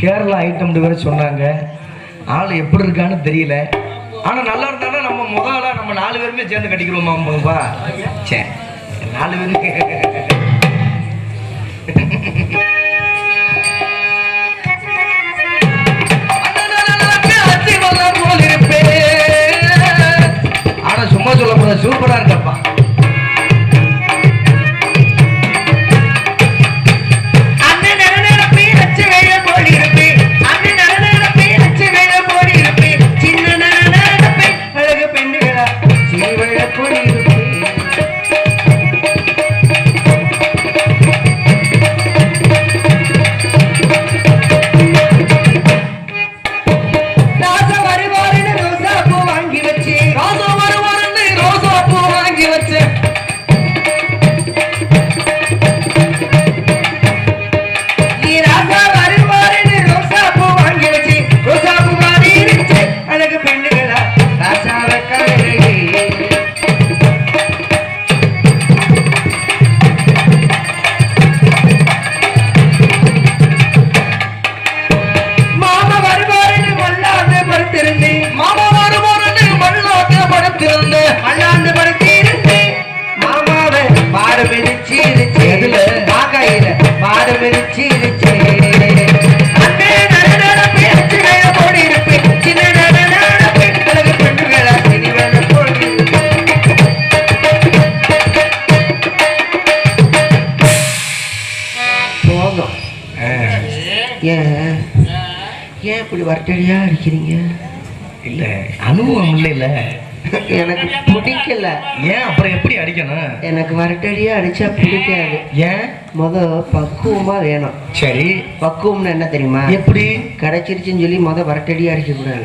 Kerala item வேற சொன்னாங்க. ஆள் எப்படி இருக்கான்னு தெரியல. ஆனால் நல்லா இருந்தாலும் நம்ம முதல்ல நம்ம நாலு பேருமே சேர்ந்து கட்டிக்கிறோமாப்பா சே நாலு பேருக்கு ஆனா சும்மா சொல்ல சூப்பரா இருக்கப்பா இல்ல எனக்கு பிடிக்கல. ஏன்? அப்புறம் எப்படி அடிக்கணும்? எனக்கு வரட்டடியா அடிச்சா பிடிக்காது. ஏன்? முத பக்குவமா வேணும். சரி. பக்குவம்னு என்ன தெரியுமா? எப்படி? கிடைச்சிருச்சுன்னு சொல்லி முத வரட்டடியா அடிக்க கூடாது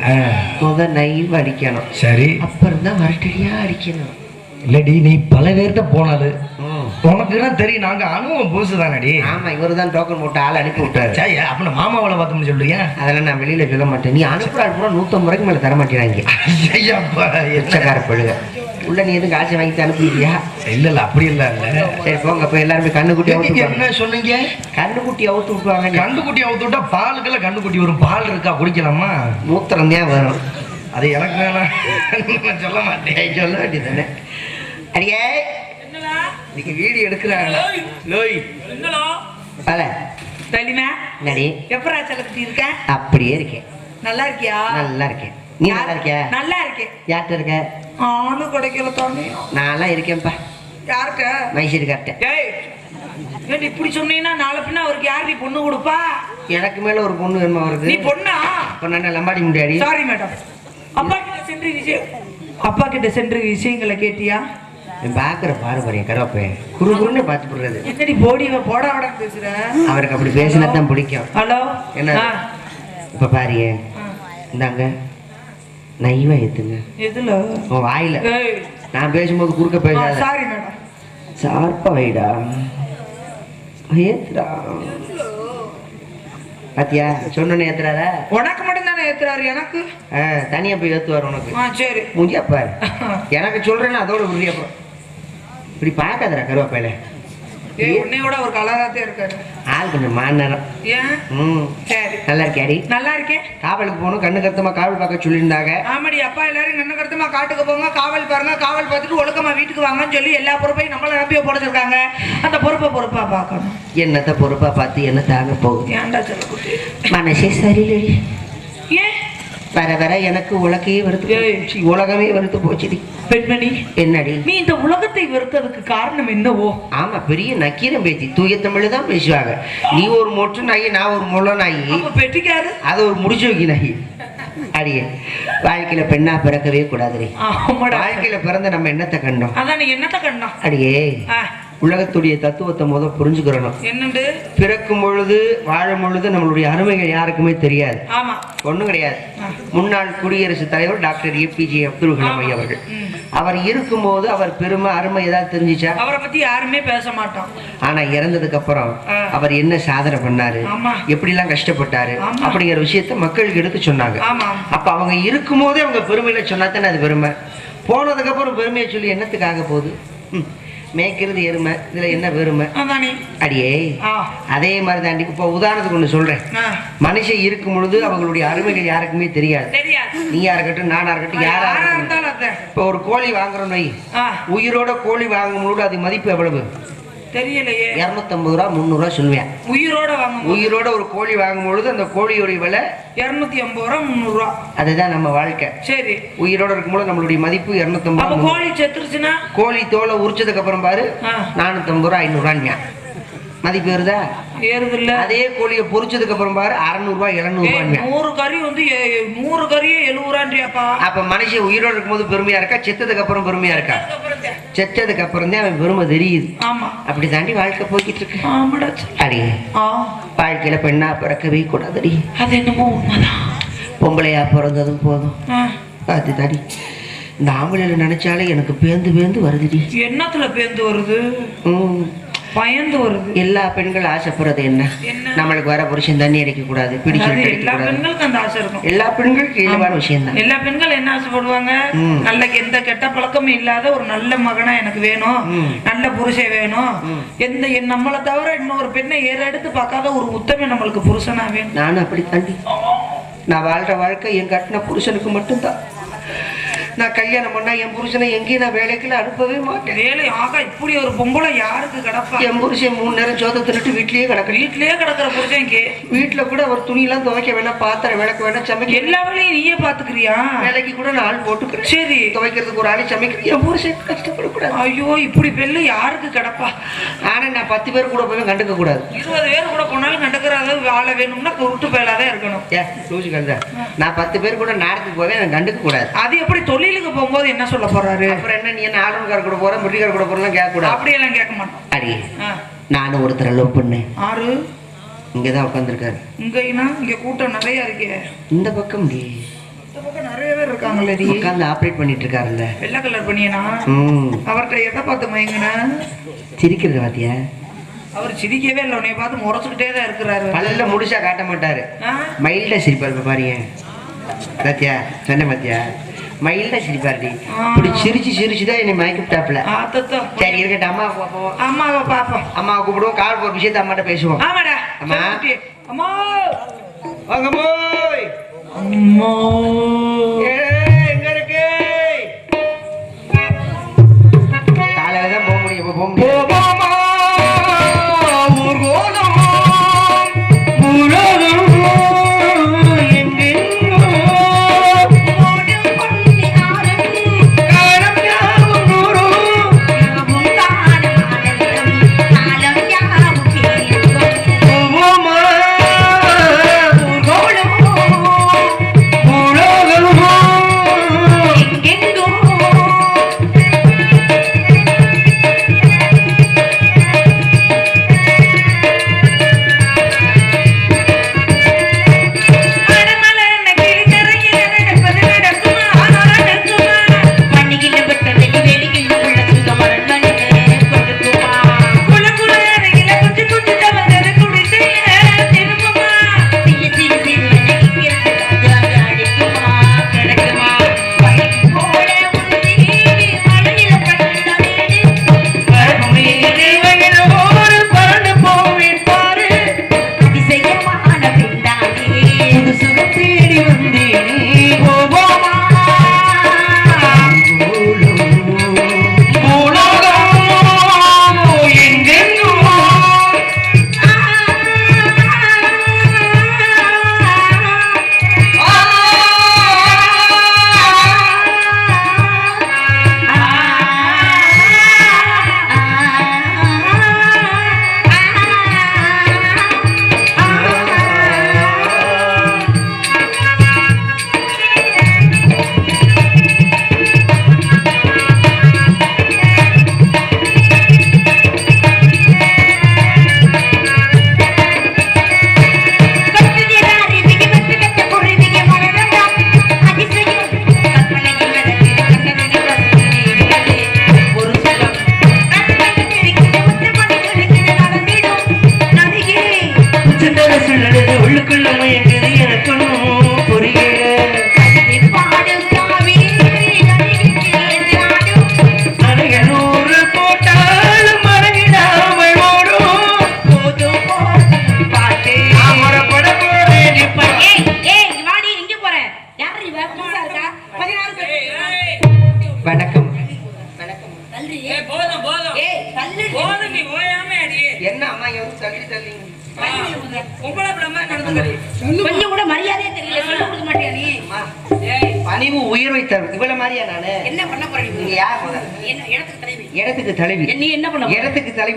முத நைவ் அடிக்கணும். சரி. அப்புறம் தான் வரட்டடியா அடிக்கணும். இல்லடி நீ பல பேர்கிட்ட போனாலு உனக்கு தான் தெரியும் நாங்க அனுபவம் புதுசு தானடி. ஆமா இவரு தான் டோக்கன் போட்டு ஆள் அனுப்பி விட்டாரு. சரி அப்ப நான் மாமாவளை பார்த்தோம்னு சொல்றியா அதெல்லாம் நான் வெளியில சொல்ல மாட்டேன். நீ அனுப்புற பூரா நூத்தம்பது ரூபாய்க்கு மேல தர மாட்டேறாங்க ஐயாப்பா எச்சக்கார பழுக. உள்ள நீ எதுவும் காசு வாங்கி அனுப்பிட்டியா? இல்ல இல்ல அப்படி இல்ல இல்ல. சரி போங்க போய் எல்லாருமே கண்ணுக்குட்டி அவுத்து என்ன சொன்னீங்க? கண்ணுக்குட்டி அவுத்து விட்டுவாங்க கண்டுக்குட்டி அவுத்து விட்டா பாலுக்கெல்லாம் கண்டுக்குட்டி வரும். பால் இருக்கா குடிக்கலாமா? மூத்திரம் தான் வரும் அது எனக்கு வேணாம். சொல்ல மாட்டேன். சொல்ல வேண்டியதானே அடியே இன்னைக்கு வீடியோ எடுக்கிறாங்களா லோய். பல தலினா நடி எப்பரா செலக்தி இருக்க? அப்படியே இருக்கேன். நல்லா இருக்கியா? நல்லா இருக்கேன். நீ நல்லா இருக்கியா? நல்லா இருக்கேன். யார்கிட்ட இருக்க? ஆளு கிடைக்கல தானே நான்லாம் இருக்கேன்ப்பா. யாருக்க மைசூர் கரெக்டா ஏய் இப்படி சொன்னீங்கன்னா நாளை பின்ன அவருக்கு யார் நீ பொண்ணு கொடுப்பா? எனக்கு மேல ஒரு பொண்ணு வேணுமா வருது நீ பொண்ணா? அப்ப நான் லம்பாடி முடியாடி சாரி மேடம் அப்பா கிட்ட சென்று விஷயம் அப்பா கிட்ட சென்று விஷயங்களை கேட்டியா? பாக்குற பாரு பாரு கருவாப்பே குரு குருன்னு பார்த்து போடுறது என்னடி போடிவ போடா விட பேசுற? அவருக்கு அப்படி பேசினா தான் பிடிக்கும். ஹலோ? என்ன? இப்ப ஆ. இந்தாங்க. நைவா ஏத்துங்க. எதுல? உன் வாயில. நான் பேசும்போது குறுக்க பேசாத. சாரி மேடம் சார்பா வைடா. ஏத்துடா. பாத்தியா? சொன்னோன்னு ஏத்துறாரா உனக்கு மட்டும் தானே ஏத்துறாரு எனக்கு? தனியா போய் ஏத்துவார் உனக்கு. சரி. முடியா பாரு. எனக்கு சொல்றேன்னா அதோட உறுதியா போ. இப்படி பார்க்காதடா கருவாப்பையில உன்னையோட ஒரு கலராத்தே இருக்காரு. ஆள் கொஞ்சம் மாநேரம் ஏன்? சரி. நல்லா இருக்கியாடி நல்லா இருக்கேன். காவலுக்கு போகணும் கண்ணு கருத்தமா காவல் பார்க்க சொல்லியிருந்தாங்க. ஆமாடி அப்பா எல்லாரும் என்ன கருத்துமா காட்டுக்கு போங்க காவல் பாருங்க காவல் பார்த்துட்டு ஒழுக்கமா வீட்டுக்கு வாங்கன்னு சொல்லி எல்லா பொறுப்பையும் நம்மள நம்பிய போடுச்சிருக்காங்க அந்த பொறுப்பை பொறுப்பா பார்க்கணும். என்னத்த பொறுப்பா பார்த்து என்ன தாங்க போகுது? ஏன்டா சொல்லக்குட்டி மனசே சரியில்லடி ஏன்? வர வர எனக்கு உலகையே வெறுத்து. உலகமே வெறுத்து போச்சுடி. பெண்மணி என்னடி? நீ இந்த உலகத்தை வெறுத்ததுக்கு காரணம் என்னவோ? ஆமா பெரிய நக்கீரம் பேச்சு தூய தமிழ் தான் பேசுவாங்க. நீ ஒரு மொட்டு நாயி நான் ஒரு முள்ள நாயி. பெட்டிக்காரு அது ஒரு முடிச்சு வைக்க நாயி. அடியே வாழ்க்கையில பெண்ணா பிறக்கவே கூடாதுடி. வாழ்க்கையில பிறந்த நம்ம என்னத்தை கண்டோம்? அதான் நீ என்னத்த கண்டா அடியே உலகத்துடைய தத்துவத்தை முத புரிஞ்சுக்கிறணும். என்னண்டு பிறக்கும் பொழுது வாழும் பொழுது நம்மளுடைய அருமைகள் யாருக்குமே தெரியாது. ஒண்ணும் கிடையாது. முன்னாள் குடியரசுத் தலைவர் டாக்டர் ஏபிஜே அப்துல் கலாம் ஐயா அவர்கள். அவர் இருக்கும்போது அவர் பெருமை அருமை ஏதாவது தெரிஞ்சுச்சா? அவரை பத்தி யாருமே பேச மாட்டோம். ஆனா இறந்ததுக்கு அப்புறம். அவர் என்ன சாதனை பண்ணாரு. எப்படி எல்லாம் கஷ்டப்பட்டாரு. அப்படிங்கிற விஷயத்த மக்களுக்கு எடுத்து சொன்னாங்க. அப்ப அவங்க இருக்கும்போதே அவங்க பெருமையில சொன்னா தானே அது பெருமை? போனதுக்கு அப்புறம் பெருமையை சொல்லி என்னத்துக்காக போகுது. மேய்க்கிறது எருமை இதுல என்ன பெருமை அடியே அதே மாதிரி தாண்டி இப்போ உதாரணத்துக்கு ஒன்று சொல்றேன். மனுஷன் இருக்கும் பொழுது அவங்களுடைய அருமைகள் யாருக்குமே தெரியாது. நீயா இருக்கட்டும் நானா இருக்கட்டும் யாரா இருக்கட்டும். இப்போ ஒரு கோழி வாங்குறோம் வை உயிரோட கோழி வாங்கும் பொழுது அது மதிப்பு எவ்வளவு? தெரியலையே. இரநூத்தம்பது ரூபா முந்நூறுரூவா சொல்லுவேன். உயிரோட வாங்கும் உயிரோட ஒரு கோழி வாங்கும் பொழுது அந்த கோழியோடைய விலை இருநூத்தி ஐம்பது ரூபா முந்நூறு ரூபா. அதுதான் நம்ம வாழ்க்கை. சரி. உயிரோட இருக்கும்போது நம்மளுடைய மதிப்பு இரநூத்தம்பது ரூபா. கோழி செத்துருச்சுன்னா? கோழி தோலை உரிச்சதுக்கு அப்புறம் பாரு நானூத்தம்பது ரூபா ஐநூறுரூவாங்க மதிப்பு வருதா ஏறுது? இல்ல அதே கோழியை பொரிச்சதுக்கு அப்புறம் பாரு அறநூறுபா எழுநூறுவாங்க நூறு கறி வந்து நூறு கறியே எழுபது ரூபான்றியாப்பா அப்ப மனுஷன் உயிரோட இருக்கும்போது பெருமையா இருக்கா? செத்ததுக்கு அப்புறம் பெருமையா இருக்கா? செத்ததுக்கு அப்புறம் தான் அவன் பெருமை தெரியுது. ஆமா. அப்படி தாண்டி வாழ்க்கை போய்கிட்டு இருக்கு. ஆமாடா. அடி. வாழ்க்கையில பெண்ணா பிறக்கவே கூடாதடி. அது என்னமோ உண்மைதான். பொம்பளையா பிறந்ததும் போதும். அது தாடி இந்த ஆம்பளையில நினைச்சாலே எனக்கு பேந்து பேந்து வருதுடி. என்னத்துல பேந்து வருது? ம். பயந்து வருது எல்லா பெண்கள் ஆசைப்படுறது என்ன? நம்மளுக்கு வர புருஷன் தண்ணி அடிக்க கூடாது பிடிச்சு எல்லா கூடாது பெண்களுக்கும் அந்த ஆசை இருக்கும் எல்லா பெண்களுக்கும் இயல்பான விஷயம் தான் எல்லா பெண்கள் என்ன ஆசைப்படுவாங்க. நல்ல எந்த கெட்ட பழக்கமும் இல்லாத ஒரு நல்ல மகனா எனக்கு வேணும். நல்ல புருஷன் வேணும். எந்த நம்மளை தவிர இன்னொரு பெண்ணை ஏறெடுத்து பார்க்காத ஒரு உத்தமே நம்மளுக்கு புருஷனா வேணும். நானும் அப்படி தாண்டி நான் வாழ்ற வாழ்க்கை என் கட்டின புருஷனுக்கு மட்டும்தான். நான் கல்யாணம் பண்ணா என் புருஷனை எங்கேயும் நான் வேலைக்கெல்லாம் அனுப்பவே மாட்டேன். வேலை ஆக இப்படி ஒரு பொம்பளை யாருக்கு கிடப்பா? என் புருஷன் மூணு நேரம் சோத்த தின்னுட்டு வீட்லயே கிடக்கு வீட்லயே கிடக்குற புருஷன் கே வீட்டுல கூட ஒரு துணியெல்லாம் துவைக்க வேணாம் பாத்திரம் விளக்க வேணாம் சமைக்க எல்லா வேலையும் நீயே பாத்துக்கிறியா? வேலைக்கு கூட நான் ஆள் போட்டுக்கிறேன். சரி. துவைக்கிறதுக்கு ஒரு ஆளை சமைக்கிறேன். என் புருஷன் கஷ்டப்படக்கூடாது. ஐயோ இப்படி பெண்ணு யாருக்கு கிடப்பா? ஆனா நான் பத்து பேர் கூட போய் கண்டுக்க கூடாது. இருபது பேர் கூட போனாலும் கண்டுக்கிற அளவு வாழ வேணும்னா உருட்டு பயலாதான் இருக்கணும். ஏ லூசு கழுத. நான் பத்து பேர் கூட நாடத்துக்கு போவேன் கண்டுக்க கூடாது. அது எப்படி தொழிலுக்கு போகும்போது என்ன சொல்ல போறாரு? அப்புறம் என்ன நீ என்ன ஆடவன்கார கூட போற முட்டிக்கார கூட போறலாம் கேட்க கூடாது. அப்படியெல்லாம் கேட்க மாட்டோம். அடி. நானும் ஒருத்தரை லவ் பண்ணேன் ஆறு? இங்கதான் உட்காந்துருக்காரு இங்கன்னா இங்க கூட்டம் நிறைய இருக்கே. இந்த பக்கம் டி இந்த பக்கம் நிறைய பேர் இருக்காங்களேடி உட்காந்து ஆப்ரேட் பண்ணிட்டு இருக்காருல்ல வெள்ளை கலர் பண்ணியனா அவர்கிட்ட எதை பார்த்து மயங்கினா? சிரிக்கிறது பாத்தியா? அவர் சிரிக்கவே இல்லை உன்னைய பார்த்து முறைச்சுக்கிட்டே தான் இருக்கிறாரு. பல்ல முடிச்சா காட்ட மாட்டாரு? மைல்டா சிரிப்பாரு பாருங்க. பாத்தியா? சொன்ன பாத்தியா? மைல்டா சிரிப்பாருடி. இப்படி சிரிச்சு சிரிச்சு தான் என்னை மயக்கி விட்டாப்புல. ஆத்தத்தம். சரி இருக்கட்டும் அம்மா பார்ப்போம் அம்மாவை பாப்போம் அம்மாவை கூப்பிடுவோம். கால் போற விஷயத்த அம்மாட்ட பேசுவோம். ஆமாடா. அம்மா. அம்மா. வாங்க போய். அம்மா. எங்க இருக்கு? காலையில தான் போக முடியும். போக முடியும்?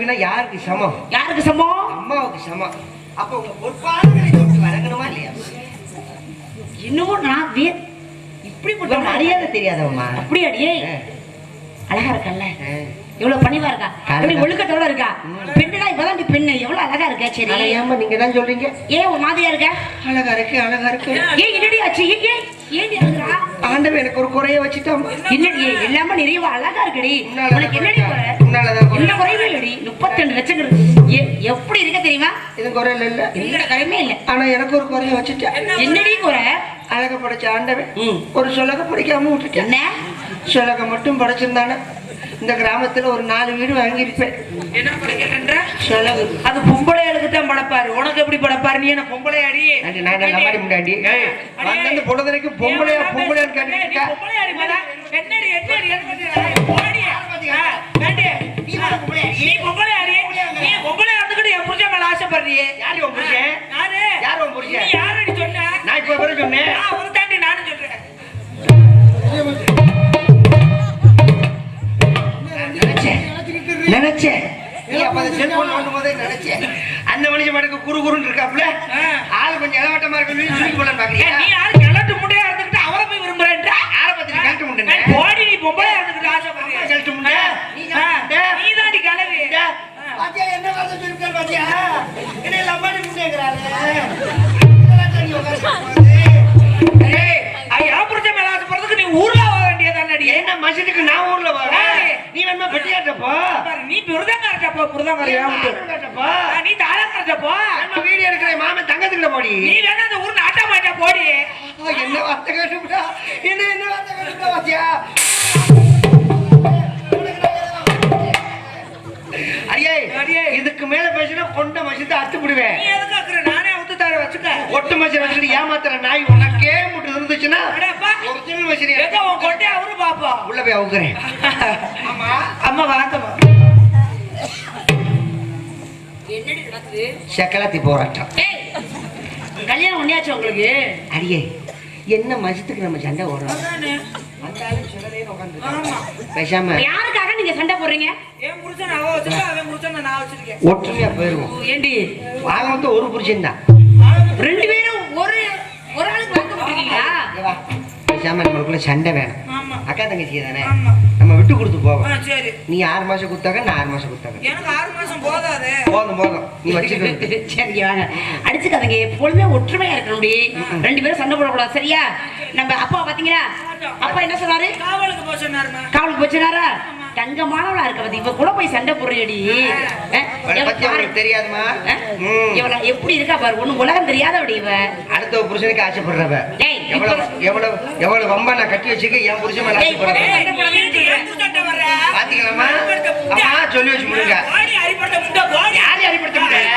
தலைவினா யாருக்கு சமம்? யாருக்கு சமம்? அம்மாவுக்கு சமம். அப்ப உங்க பொற்பாடுகளை தொட்டு வணங்கணுமா இல்லையா? இன்னமும் நான் வே இப்படி மரியாதை தெரியாதவம்மா. அப்படியா அடியே. அழகா இருக்கல்ல. எவ்வளவு பணிவா இருக்கா? அழகா. எப்படி ஒழுக்கத்தோட இருக்கா? பெண்ணுடா இப்பதான் பெண்ணு எவ்வளவு அழகா இருக்க சரி. ஏம்மா நீங்க தான் சொல்றீங்க? ஏன் ஒரு மாதிரியா இருக்க? அழகா இருக்கு அழகா இருக்கு. ஏன் என்னடி ஆச்சு? ஏன் ஏன் அழுகுறா? ஆண்டவன் எனக்கு ஒரு குறைய வச்சுட்டாமா என்னடி எல்லாமே நிறைய அழகா இருக்குடி. உனக்கு என்னடி. என்ன குறைவே இல்லடி. முப்பத்தி ரெண்டு லட்சம் எ- எப்படி இருக்க தெரியுமா? இது குறையில இல்ல எந்த குறையுமே இல்ல. ஆனா எனக்கு ஒரு குறைய வச்சுட்டேன் என்னடி குறை? அழக படைச்ச ஆண்டவன். ஒரு சொலக படிக்காம விட்டுட்டேன் என்ன? சொலக மட்டும் படைச்சிருந்தானே? இந்த கிராமத்துல ஒரு நாலு வீடு வாங்கியிருப்பேன். என்ன படிக்கிறேன்ற? சொலகு அது பொம்பளையாளுக்கு தான் படைப்பாரு. உனக்கு எப்படி படைப்பாரு? நீ என்ன பொம்பளை அடி நான் என்ன நம்பாடி முண்டாண்டி வந்தது பொழுதுனைக்கு பொம்பளையா பொம்பளையான்னு இருக்கா? என்னடி என்னடி நீ பொம்பளை அடி நீ பொம்பளை என் புருஷன் மேல ஆசைப்படுறியே? யாரு உன் புருஷன்? யாரு? யாரு உன் புருஷன்? நீ யாரடி சொன்ன? நான் இப்ப சொன்னேன். அவரு தாண்டி நானும் சொல்றேன். நினைச்சேன். அந்த செல்போன் நோண்டும் போதே நினைச்சேன். அந்த மனுஷன் மடக்கு குறு குறுன்னு இருக்காப்ல ஆ. ஆள் கொஞ்சம் இளவட்டமா இருக்கு சுருக்கி போல பாரு, நீ புருதங்க இருக்கப்போ புருதங்க பெட்டியாட்டப்போ நீ தாளம் இருக்கப்போ நம்ம வீடியோ எடுக்கிற மாமன் தங்கத்துக்குள்ள போடி. நீ வேணா அந்த ஊர் நாட்ட மாட்டா போடி. என்ன வார்த்தை கேட்டுவிட்டா? என்ன என்ன வார்த்தை கேட்டுவிட்டா பாத்தியா அடியே அடியே. இதுக்கு மேல பேசினா கொண்ட மசித்து அத்து விடுவேன் நீ எதுக்கு? நானே அவுத்து தர வச்சுக்க. ஒட்டு மசிற வச்சுட்டு ஏமாத்துற நாய் உனக்கே முட்டு இருந்துச்சுன்னா அடப்பா. ஒரிஜினல் மசிறி எங்க உன் கொட்டை அவரு பாப்பா. உள்ள போய் அவுக்குறேன். அம்மா சக்கலாத்தி போராட்டம். ஏய் கல்யாணம் பண்ணியாச்சு உங்களுக்கு? அடியே என்ன மசத்துக்கு நம்ம சண்டை ஓடுறோம் பேசாம. யாருக்காக நீங்க சண்டை போடுறீங்க? என் புருஷன் அவ வச்சிருக்கா அவன் புருஷன் நான் வச்சிருக்கேன். ஒற்றுமையா போயிருவோம். ஏண்டி? வாங்க வந்து ஒரு புருஷன் தான் ரெண்டு பேரும் ஒரு ஒரு ஆளுக்கு வாங்க மாட்டீங்களா பேசாம நம்மளுக்குள்ள சண்டை வேணும். ஆமா. அக்கா தங்கச்சி தானே? ஆமா. நம்ம விட்டு கொடுத்து போவோம். நீ ஆறு மாசம் கொடுத்தாக்க நான் ஆறு மாசம் கொடுத்தாக்க? எனக்கு ஆறு மாசம் போதாது. போதும் போதும். நீ வச்சுக்க சரி வாங்க அடிச்சுக்காதீங்க. எப்பொழுதுமே ஒற்றுமையா இருக்கணும்டி. ரெண்டு பேரும் சண்டை போடக்கூடாது சரியா? நம்ம அப்பா பாத்தீங்களா? அப்பா என்ன சொன்னாரு? காவலுக்கு போக சொன்னாருமா. காவலுக்கு போச்சுனாரா தங்கமானவளா இருக்க பத்தி இப்ப கூட போய் சண்டை போடுறியடி தெரியாதுமா. இவள எப்படி இருக்கா பாரு ஒண்ணு உலகம் தெரியாதபடி இவ. அடுத்த புருஷனுக்கு ஆசைப்படுறவ டேய், எவ்வளவு எவ்வளவு எவ்வளவு வம்பா நான் கட்டி வச்சுக்க என் புருஷன் மேல ஆசைப்படுறேன் அம்மா சொல்லி வச்சு முடுங்க. யாரு அடிபடுத்த முடியல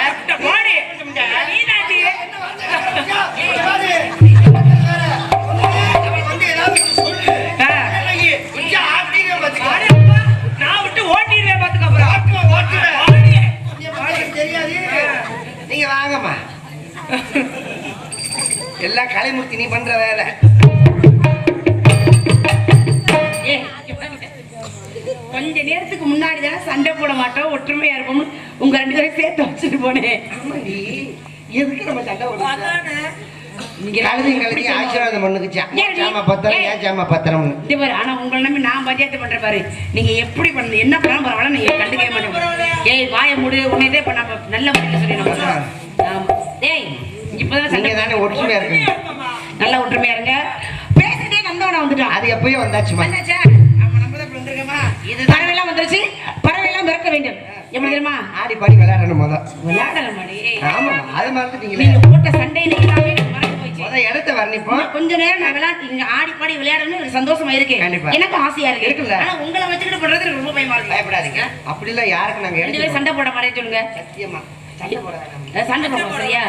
எல்லாம் கலைமூர்த்தி நீ பண்ற வேலை. கொஞ்ச நேரத்துக்கு முன்னாடி தானே சண்டை போட மாட்டோம் ஒற்றுமையா இருப்போம்னு உங்க ரெண்டு பேரும் சேர்த்து வச்சுட்டு போனேன். எதுக்கு நம்ம சண்டை போடுறோம் ஆசீர்வாதம் ஜாம பத்திரம். ஏன் ஜாம பாரு ஆனா உங்களை நம்பி நான் பஞ்சாயத்து பண்றேன் பாரு. நீங்க எப்படி பண்ண என்ன பண்ணாலும் பரவாயில்ல நீங்க கண்டுக்கவே மாட்டேன். ஏய் வாய மூடு உன்னை இதே பண்ண நல்ல முறையில் சொல்லி டேய் இப்பதான் நீங்க சண்டை தானே ஒற்றுமையா இருக்கீங்க. நல்ல ஒற்றுமையா இருங்க. பேசிட்டே வந்தவன வந்துட்டான் அது வந்தாச்சுமா வந்தாச்சா வந்திருக்கோமா? இது பறவைலாம் வந்துருச்சு. பறவைலாம் பிறக்க வேண்டும். எப்படி தெரியுமா? ஆடி பாடி விளையாடணும் விளையாடலாம் ஆமா அது நீங்க போட்ட சண்டையில எல்லாமே இடத்த வர்ணிப்போம். கொஞ்ச நேரம் நான் விளையாட்டு இங்க ஆடி பாடி விளையாடணும்னு எனக்கு சந்தோஷமா இருக்கு. கண்டிப்பா. எனக்கு ஆசையா இருக்கு. இருக்குல்ல? ஆனா உங்களை வச்சுக்கிட்டு பண்றது ரொம்ப பயமா இருக்கு. பயப்படாதீங்க. அப்படிலாம் யாருக்கு நாங்க ரெண்டு பேரும் சண்டை போட மாட்டேன்னு சொல்லுங்க. சத்தியமா. சண்டை போட சண்டை போடுவோம் சரியா?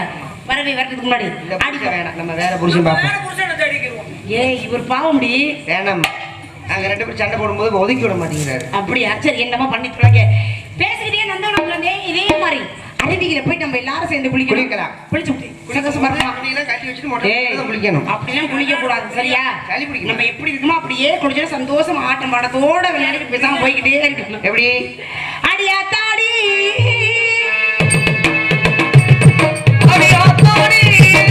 பறவை வரதுக்கு முன்னாடி புருஷன் வேணாம் நம்ம வேற புருஷன் பார்ப்போம். ஏய் இவர் பாவம்டி வேணாம் நாங்க ரெண்டு பேரும் சண்டை போடும்போது ஒதுக்கி விட மாட்டேங்கிறாரு. அப்படியா? சரி என்னமா பண்ணி தொலைங்க பேசிக்கிட்டே நந்தவனம் இதே மாதிரி. அருவியில போய் நம்ம எல்லாரும் சேர்ந்து குளிக்கலாம் குளிக்கலாம். குளிச்சு விட்டு. குளிக்கணும். அப்படிலாம் குளிக்க கூடாது சரியா. நம்ம எப்படி இருக்குமோ அப்படியே குளிச்சுட்டு சந்தோஷமா ஆட்டம் பாடத்தோட விளையாடிட்டு பேசாம போய்கிட்டே இருக்கணும். எப்படி? அடியா தாடி. உயிரோடு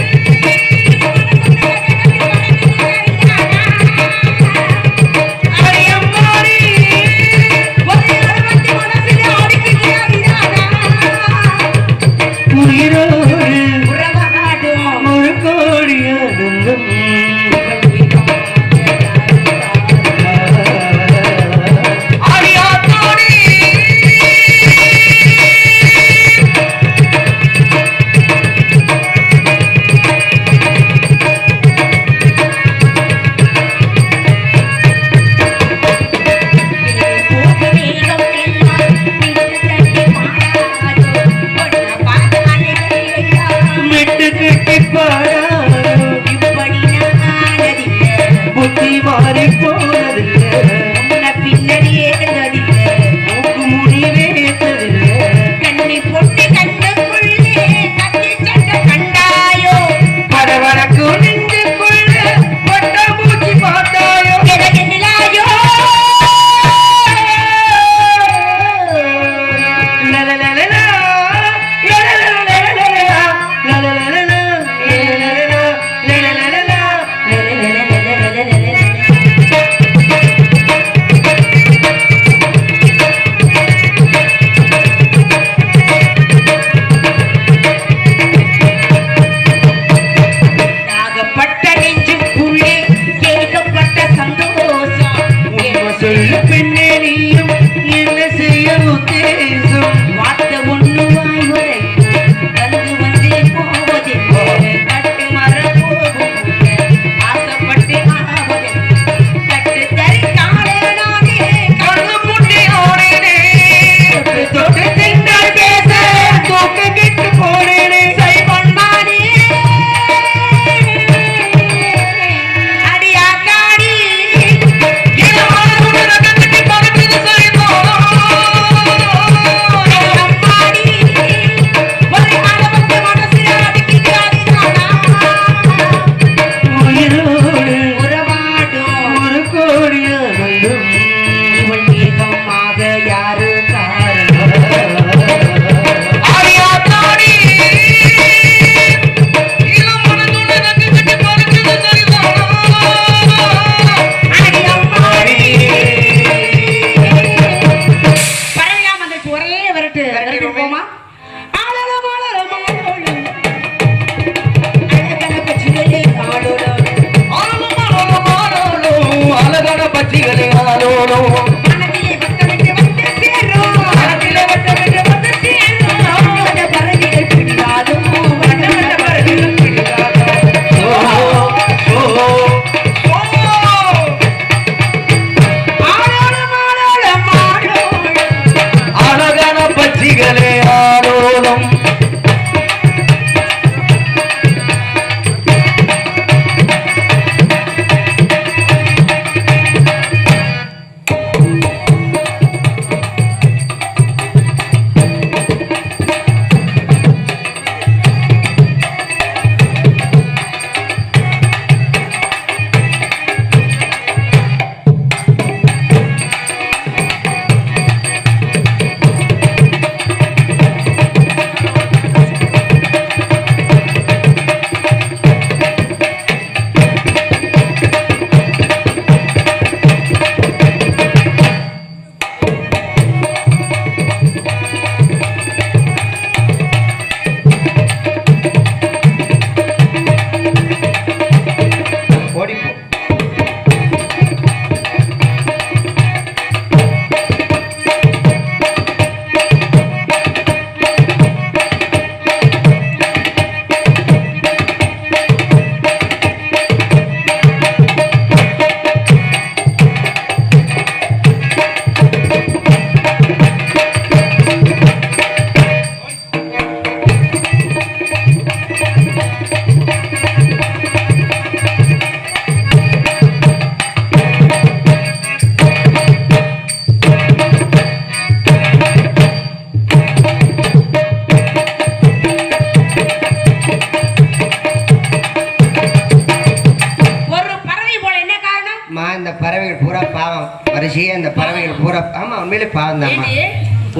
இந்த பறவைகள் பூரா பாவம். வரிசையே இந்த பறவைகள் பூரா ஆமா உண்மையிலே பாவம் தான்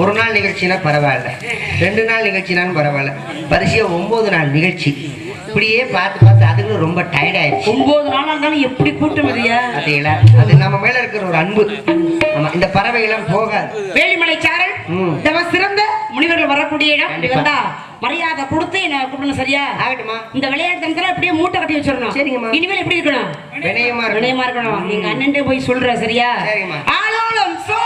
ஒரு நாள் நிகழ்ச்சினா பரவாயில்ல. ரெண்டு நாள் நிகழ்ச்சினாலும் பரவாயில்ல. வரிசையாக ஒம்பது நாள் நிகழ்ச்சி. இப்படியே பார்த்து பார்த்து அதுகளும் ரொம்ப டயர்ட் ஆயிடுச்சு. ஒன்பது நாளா இருந்தாலும் எப்படி கூட்டம் இல்லையா பாத்தீங்களா அது நம்ம மேல இருக்கிற ஒரு அன்பு. ஆமா இந்த பறவைகளும் போகாது. வேலிமலை சாரல் ம். இந்த சிறந்த முனிவர்கள் வரக்கூடிய இடம். வந்தா மரியாதை கொடுத்து என்ன கூப்பிடணும் சரியா? ஆகட்டுமா இந்த விளையாட்டு அப்படியே மூட்டை கட்டி வச்சிடணும். சரிங்கம்மா. இனிமேல் எப்படி இருக்கணும்? வினயமா இருக்கணும். வினயமா இருக்கணும். எங்க அண்ணன்டே போய் சொல்ற சரியா? சரிங்கம்மா. ஆலோலம் சோ